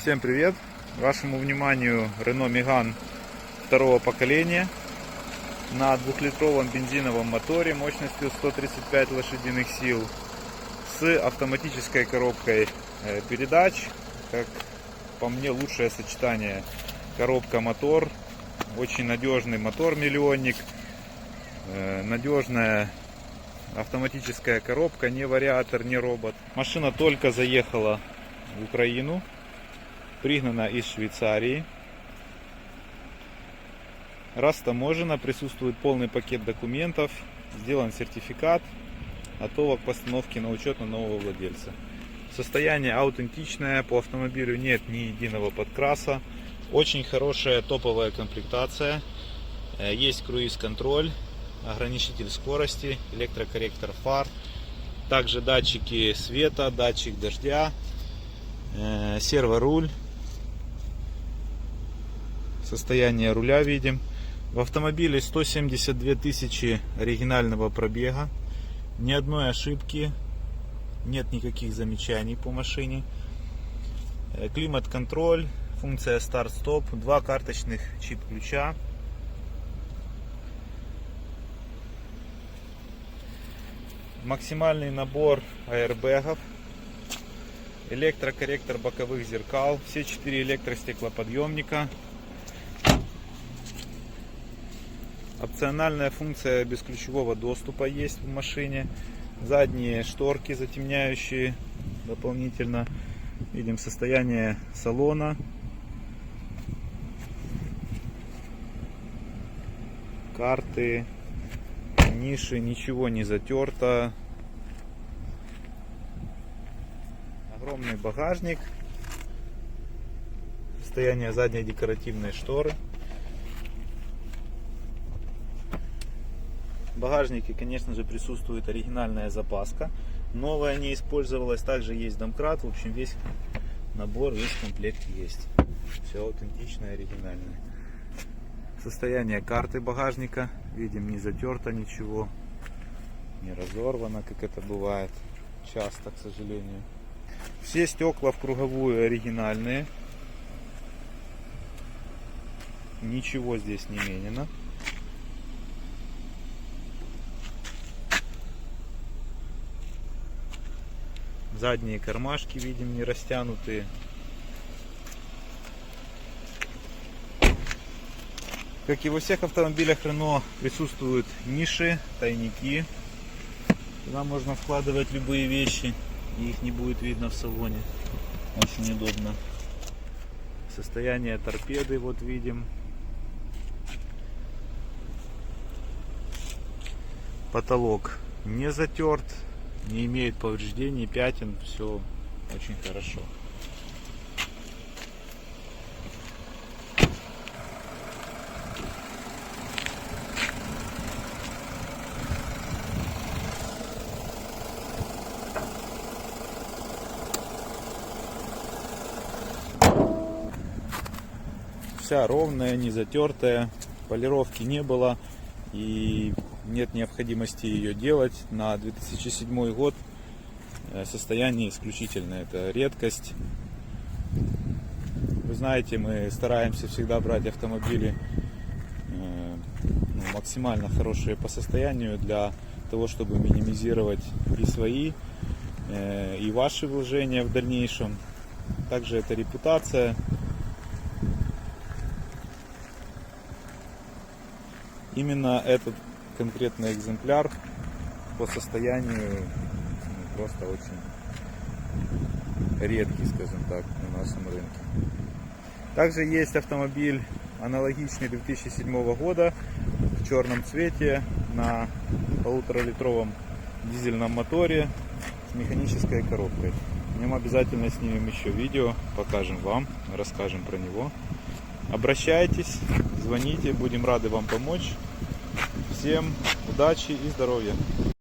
Всем привет! Вашему вниманию Renault Megane второго поколения на двухлитровом бензиновом моторе мощностью 135 лошадиных сил с автоматической коробкой э, передач. Как по мне лучшее сочетание коробка-мотор. Очень надежный мотор-миллионник. Э, Надежная автоматическая коробка, не вариатор, не робот. Машина только заехала в Украину, пригнана из Швейцарии. Растаможена, присутствует полный пакет документов, сделан сертификат, готова к постановке на учет на нового владельца. Состояние аутентичное, по автомобилю нет ни единого подкраса. Очень хорошая топовая комплектация. Э, Есть круиз-контроль, ограничитель скорости, электрокорректор фар, также датчики света, датчик дождя, э, серворуль, состояние руля видим. В автомобиле 172 тысячи оригинального пробега, ни одной ошибки, нет никаких замечаний по машине. Э, Климат-контроль, функция старт-стоп, два карточных чип-ключа, максимальный набор аэрбэгов, электрокорректор боковых зеркал, все четыре электростеклоподъемника, опциональная функция бесключевого доступа есть в машине, задние шторки затемняющие дополнительно, видим состояние салона, карты, ниши, ничего не затерто. Огромный багажник. Состояние задней декоративной шторы. Багажнике, конечно же, присутствует оригинальная запаска. Новая не использовалась. Также есть домкрат. В общем, весь набор, весь комплект есть. Все аутентичное, оригинальное. Состояние карты багажника. Видим, не затерто ничего. Не разорвано, как это бывает часто, к сожалению. Все стекла в круговую оригинальные. Ничего здесь не менено. Задние кармашки, видим, не растянутые. Как и во всех автомобилях Renault присутствуют ниши, тайники. Туда можно вкладывать любые вещи, и их не будет видно в салоне. Очень удобно. Состояние торпеды вот видим. Потолок не затерт, не имеет повреждений, пятен, все очень хорошо. Вся ровная, не затертая, полировки не было и нет необходимости ее делать. На 2007 год э, состояние исключительное, это редкость. Вы знаете, мы стараемся всегда брать автомобили э, ну, максимально хорошие по состоянию для того, чтобы минимизировать и свои, э, и ваши вложения в дальнейшем. Также это репутация. Именно этот конкретный экземпляр по состоянию ну, просто очень редкий, скажем так, на нашем рынке. Также есть автомобиль аналогичный 2007 года в черном цвете на полуторалитровом дизельном моторе с механической коробкой. В нем обязательно снимем еще видео, покажем вам, расскажем про него. Обращайтесь, звоните, будем рады вам помочь. Всем удачи и здоровья!